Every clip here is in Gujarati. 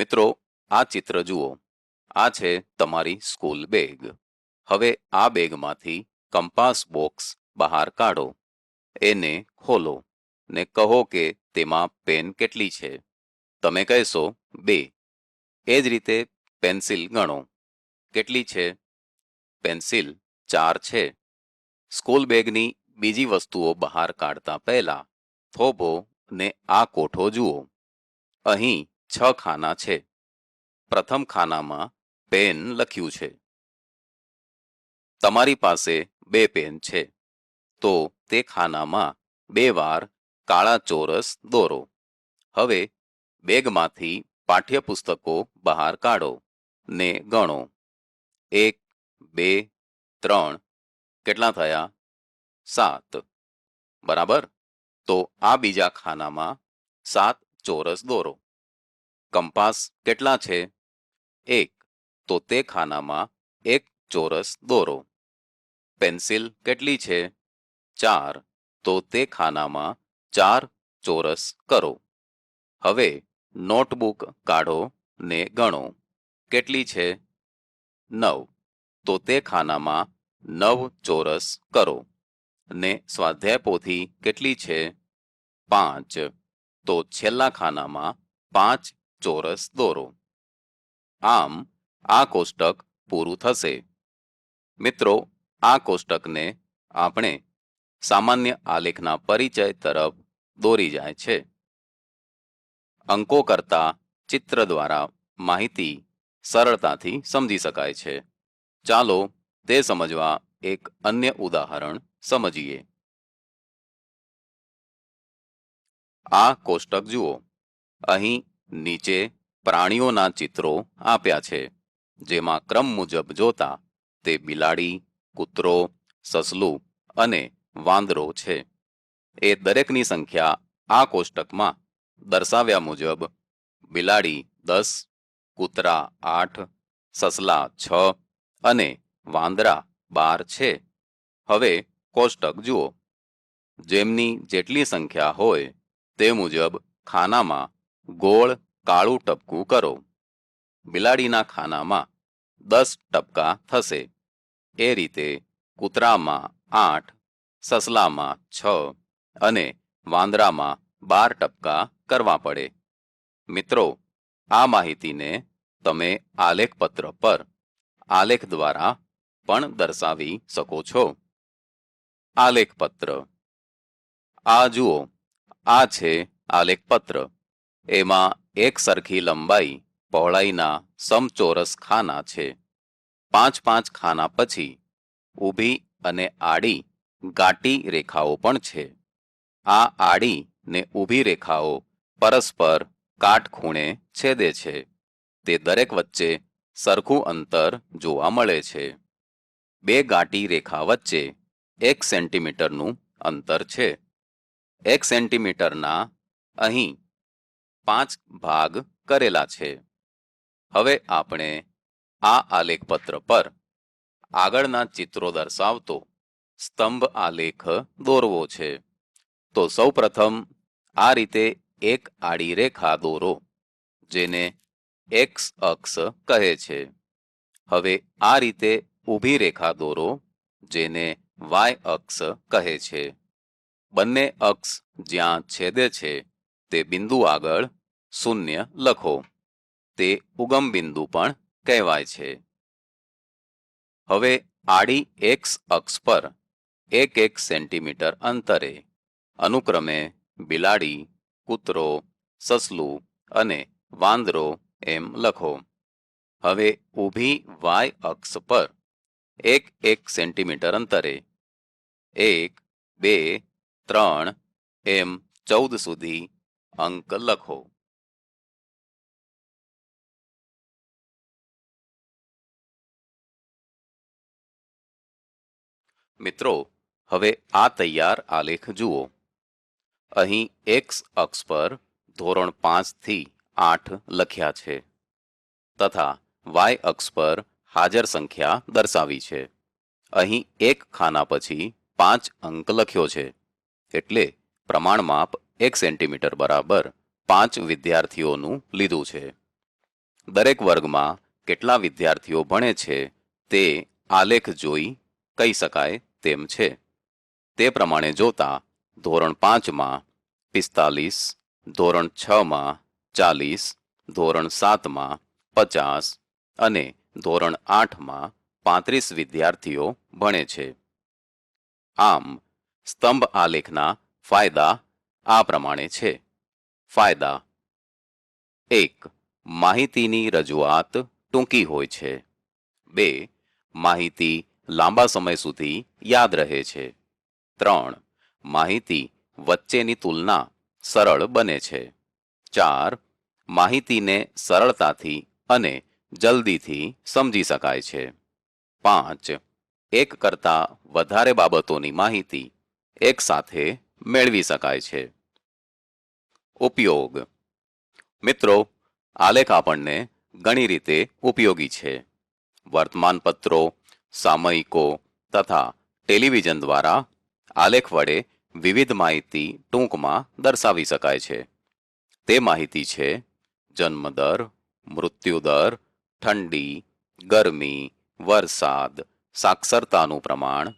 મિત્રો, આ ચિત્ર જુઓ. આ છે તમારી સ્કૂલ બેગ. હવે આ બેગમાંથી કંપાસ બોક્સ બહાર કાઢો. એને ખોલો ને કહો કે તેમાં પેન કેટલી છે. તમે કહેશો, બે. એ જ રીતે પેન્સિલ ગણો. કેટલી છે? પેન્સિલ ચાર છે. સ્કૂલ બેગની બીજી વસ્તુઓ બહાર કાઢતા પહેલા થોભો ને આ કોઠો જુઓ. અહીં છ ખાના છે. પ્રથમ ખાનામાં પેન લખ્યું છે. તમારી પાસે બે પેન છે. તો તે ખાનામાં બે વાર કાળા ચોરસ દોરો. હવે બેગમાંથી પાઠ્યપુસ્તકો બહાર કાઢો ને ગણો. એક, બે, ત્રણ. કેટલા થયા? સાત. બરાબર? તો આ બીજા ખાનામાં સાત ચોરસ દોરો. કંપાસ કેટલા છે? એક. તો તે ખાનામાં એક ચોરસ દોરો. પેન્સિલ કેટલી છે? ચાર. તો તે ખાનામાં ચાર ચોરસ કરો. હવે નોટબુક કાઢો ને ગણો. કેટલી છે? નવ. તો તે ખાનામાં નવ ચોરસ કરો. ને સ્વાધ્યાય પોથી કેટલી છે? પાંચ. તો છેલ્લા ખાનામાં પાંચ ચોરસ દોરો. આમ, આ કોષ્ટક પૂરું થશે. મિત્રો, આ કોષ્ટકને આપણે સામાન્ય આલેખના પરિચય તરફ દોરી જાય છે. અંકો કરતા ચિત્ર દ્વારા માહિતી સરળતાથી સમજી શકાય છે. ચાલો તે સમજવા એક અન્ય ઉદાહરણ સમજીએ. આ કોષ્ટક જુઓ. અહીં નીચે પ્રાણીઓના ચિત્રો આપ્યા છે, જેમાં ક્રમ મુજબ જોતા તે બિલાડી, કૂતરો, સસલું અને વાંદરો છે. એ દરેકની સંખ્યા આ કોષ્ટકમાં દર્શાવ્યા મુજબ બિલાડી દસ, કૂતરા આઠ, સસલા છ અને વાંદરા બાર છે. હવે કોષ્ટક જુઓ. જેમની જેટલી સંખ્યા હોય તે મુજબ ખાનામાં ગોળ, કાળું ટપકું કરો. બિલાડીના ખાનામાં દસ ટપકા થશે. એ રીતે કૂતરામાં આઠ, સસલામાં છ અને વાંદરામાં બાર ટપકા કરવા પડે. મિત્રો, આ માહિતીને તમે આલેખપત્ર પર આલેખ દ્વારા પણ દર્શાવી શકો છો. આલેખપત્ર. આ જુઓ, આ છે આલેખપત્ર. એમાં એક સરખી લંબાઈ પહોળાઈના સમચોરસ ખાના છે. પાંચ પાંચ ખાના પછી ઊભી અને આડી ગાટી રેખાઓ પણ છે. આ આડી ને ઊભી રેખાઓ પરસ્પર કાટખૂણે છેદે છે. તે દરેક વચ્ચે સરખું અંતર જોવા મળે છે. બે ગાટી રેખા વચ્ચે એક સેન્ટીમીટરનું અંતર છે. એક સેન્ટીમીટરના અહીં પાંચ ભાગ કરેલા છે. હવે આપણે આ આલેખપત્ર પર આગળના ચિત્રો દર્શાવતો સ્તંભ આલેખ દોરવો છે. તો સૌપ્રથમ આ રીતે એક આડી રેખા દોરો, જેને એક્સ અક્ષ કહે છે. હવે આ રીતે ઊભી રેખા દોરો, જેને વાય અક્ષ કહે છે. બંને અક્ષ જ્યાં છેદે છે તે બિંદુ આગળ શૂન્ય લખો. તે ઉગમ બિંદુ પણ કહેવાય છે. હવે આડી એક્સ અક્ષ પર એક એક સેન્ટીમીટર અંતરે અનુક્રમે બિલાડી, કૂતરો, સસલું અને વાંદરો એમ લખો. હવે ઊભી વાય અક્ષ પર એક એક સેન્ટીમીટર અંતરે એક, બે, ત્રણ એમ ચૌદ સુધી અંક લખો મિત્રો, હવે આ તૈયાર આલેખ જુઓ. અહીં એક્સ અક્ષ પર ધોરણ પાંચથી આઠ લખ્યા છે તથા વાય અક્ષ પર હાજર સંખ્યા દર્શાવી છે. અહીં એક ખાના પછી પાંચ અંક લખ્યો છે. એટલે પ્રમાણ માપ એક સેન્ટીમીટર બરાબર પાંચ વિદ્યાર્થીઓનું લીધું છે. દરેક વર્ગમાં કેટલા વિદ્યાર્થીઓ ભણે છે તે આલેખ જોઈ કહી શકાય તેમ છે. તે પ્રમાણે જોતા ધોરણ પાંચમાં પિસ્તાલીસ, ધોરણ છમાં ચાલીસ, ધોરણ સાતમાં પચાસ અને ધોરણ આઠમાં પાંત્રીસ વિદ્યાર્થીઓ ભણે છે. આમ સ્તંભ આલેખના ફાયદા આ પ્રમાણે છે. ફાયદા. એક, માહિતીની રજૂઆત ટૂંકી હોય છે. બે, માહિતી લાંબા સમય સુધી યાદ રહે છે. ત્રણ, માહિતી વચ્ચેની તુલના સરળ બને છે. ચાર, માહિતીને સરળતાથી અને જલ્દીથી સમજી શકાય છે. પાંચ, એક કરતાં વધારે બાબતોની માહિતી એકસાથે મેળવી શકાય છે. ઉપયોગ. મિત્રો, આલેખ આપણને ઘણી રીતે ઉપયોગી છે. વર્તમાનપત્રો, સામયિકો તથા ટેલિવિઝન દ્વારા આલેખ વડે વિવિધ માહિતી ટૂંકમાં દર્શાવી શકાય છે. તે માહિતી છે જન્મદર મૃત્યુદર ઠંડી, ગરમી, વરસાદ, સાક્ષરતાનું પ્રમાણ,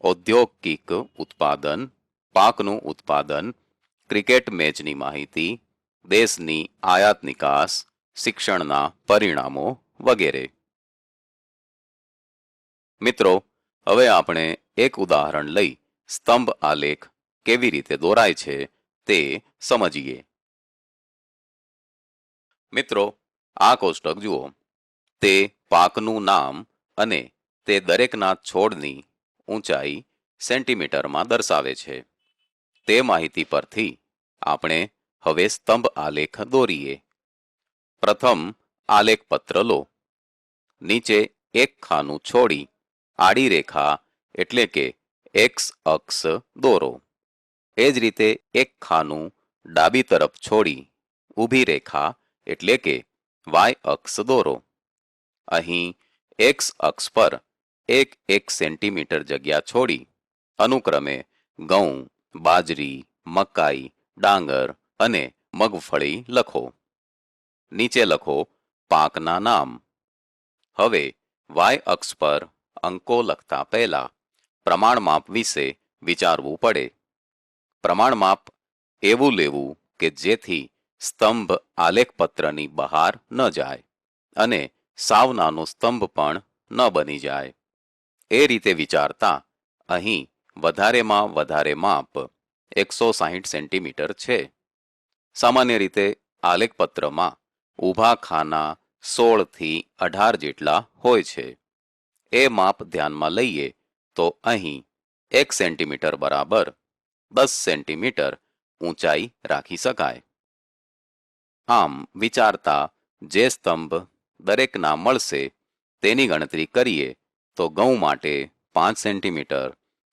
ઔદ્યોગિક ઉત્પાદન પાકનું ઉત્પાદન, ક્રિકેટ મેચની માહિતી, દેશની આયાત નિકાસ, શિક્ષણના પરિણામો વગેરે. મિત્રો, હવે આપણે એક ઉદાહરણ લઈ સ્તંભ આલેખ કેવી રીતે દોરાય છે તે સમજીએ. મિત્રો, આ કોષ્ટક જુઓ. તે પાકનું નામ અને તે દરેકના છોડની ઊંચાઈ સેન્ટીમીટરમાં દર્શાવે છે. તે માહિતી પરથી આપણે હવે સ્તંભ આલેખ દોરીએ. પ્રથમ આલેખ પત્ર લો. નીચે એક ખાનું છોડી, આડી રેખા એટલે કે એક્સ અક્ષ દોરો. એ જ રીતે એક ખાનું ડાબી તરફ છોડી, ઊભી રેખા એટલે કે વાય અક્ષ દોરો. અહીં એક્સ અક્ષ પર એક એક સેન્ટીમીટર જગ્યા છોડી, અનુક્રમે ઘઉં બાજરી, મકાઈ, ડાંગર અને મગફળી લખો. નીચે લખો પાકના નામ. હવે વાય અક્ષ પર અંકો લખતા પહેલા પ્રમાણમાપ વિશે વિચારવું પડે. પ્રમાણમાપ એવું લેવું કે જેથી સ્તંભ આલેખપત્રની બહાર ન જાય અને સાવ નાનો સ્તંભ પણ ન બની જાય. એ રીતે વિચારતા અહીં વધારેમાં વધારે માપ એકસો સાહીઠ સેન્ટીમીટર છે. સામાન્ય રીતે આલેખપત્રમાં ઊભા ખાના સોળથી અઢાર જેટલા હોય છે. એ માપ ધ્યાનમાં લઈએ તો અહીં એક સેન્ટીમીટર બરાબર દસ સેન્ટીમીટર ઊંચાઈ રાખી શકાય. આમ વિચારતા જે સ્તંભ દરેકના મળશે તેની ગણતરી કરીએ તો ઘઉં માટે પાંચ સેન્ટીમીટર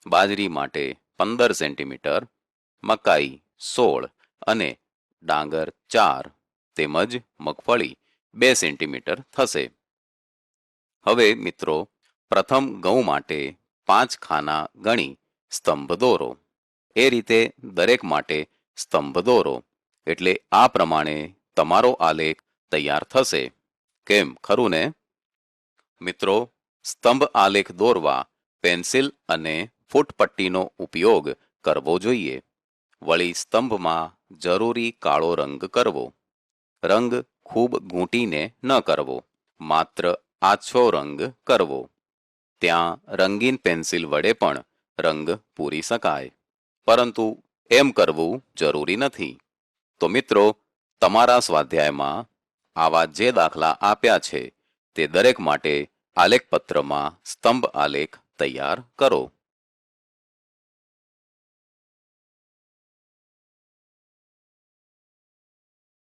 બાજરી માટે પંદર સેન્ટીમીટર, મકાઈ સોળ અને ડાંગર ચાર તેમજ મગફળી બે સેન્ટીમીટર થશે. હવે મિત્રો, પ્રથમ ઘઉં માટે પાંચ ખાના ગણી સ્તંભ દોરો. એ રીતે દરેક માટે સ્તંભ દોરો, એટલે આ પ્રમાણે તમારો આલેખ તૈયાર થશે. કેમ ખરું ને? મિત્રો, સ્તંભ આલેખ દોરવા, પેન્સિલ અને ફૂટપટ્ટીનો ઉપયોગ કરવો જોઈએ. વળી સ્તંભમાં જરૂરી કાળો રંગ કરવો. રંગ ખૂબ ઘૂંટીને ન કરવો, માત્ર આછો રંગ કરવો. ત્યાં રંગીન પેન્સિલ વડે પણ રંગ પૂરી શકાય. પરંતુ એમ કરવું જરૂરી નથી. તો મિત્રો, તમારા સ્વાધ્યાયમાં આવા જે દાખલા આપ્યા છે તે દરેક માટે આલેખપત્રમાં સ્તંભ આલેખ તૈયાર કરો.